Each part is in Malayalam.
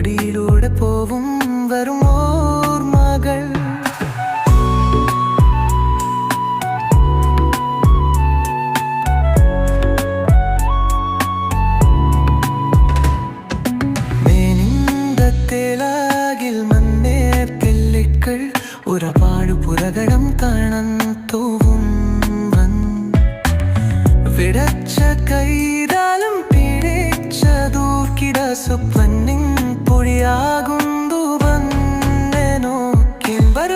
പടിയിലൂടെ പോവും വരും ഓർമ്മകൾ. ഒരുപാട് പുരകടം കാണാൻ തോവും വിടച്ച കൈതാലും പിടിച്ച ദൂർക്കിട സുപ്പന്നിൻ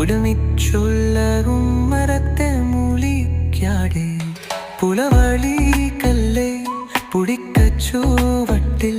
ഒരുമിച്ചുള്ളകും മരത്തെ മൂളിക്കാടെ പുലവളി കല്ലേ പുടിക്കച്ചുവട്ടിൽ